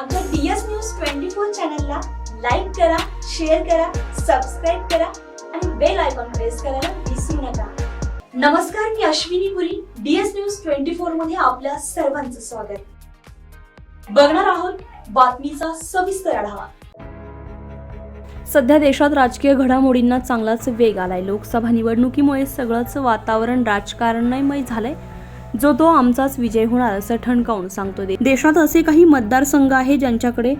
आमच्या DS news twenty four चॅनलला like करा शेअर करा सबस्क्राईब करा आणि बेल आयकॉन प्रेस करायला विसरू नका. नमस्कार मी Ashwini Puri DS news twenty फोरमध्ये आपल्या सर्वांचं स्वागत. बघणार आहोत बातमीचा सविस्तर आढावा. सध्या देशात राजकीय घडामोडींना चांगलाच वेग आलाय. लोकसभा निवडणुकीमुळे सगळंच वातावरण राजकारणमय झालंय. जो तो आमचाच विजय होणार असं ठणकावून सांगतो दे. देशात असे काही मतदारसंघ आहे ज्यांच्याकडे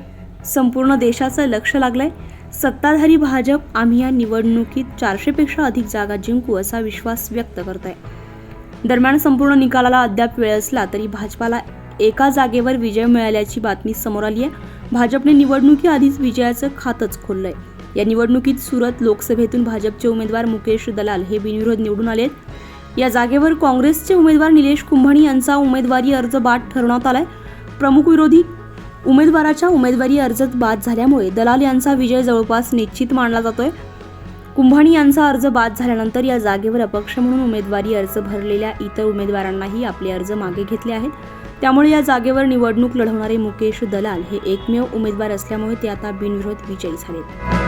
संपूर्ण देशाचं लक्ष लागलंय. सत्ताधारी भाजप आम्ही या निवडणुकीत चारशेपेक्षा अधिक जागा जिंकू असा विश्वास व्यक्त करत आहे दरम्यान संपूर्ण निकालाला अद्याप वेळ असला तरी भाजपाला एका जागेवर विजय मिळाल्याची बातमी समोर आली आहे. भाजपने निवडणुकीआधीच विजयाचं खातच खोललंय. या निवडणुकीत सुरत लोकसभेतून भाजपचे उमेदवार मुकेश दलाल हे बिनविरोध निवडून आले या जागेवर काँग्रेसचे उमेदवार निलेश कुंभणी यांचा उमेदवारी अर्ज बाद ठरवण्यात आलाय. प्रमुख विरोधी उमेदवाराच्या उमेदवारी अर्जात बाद झाल्यामुळे दलाल यांचा विजय जवळपास निश्चित मानला जातोय. कुंभाणी यांचा अर्ज बाद झाल्यानंतर या जागेवर अपक्ष म्हणून उमेदवारी अर्ज भरलेल्या इतर उमेदवारांनाही आपले अर्ज मागे घेतले आहेत. त्यामुळे या जागेवर निवडणूक लढवणारे मुकेश दलाल हे एकमेव उमेदवार असल्यामुळे ते आता बिनविरोध विजयी झालेत.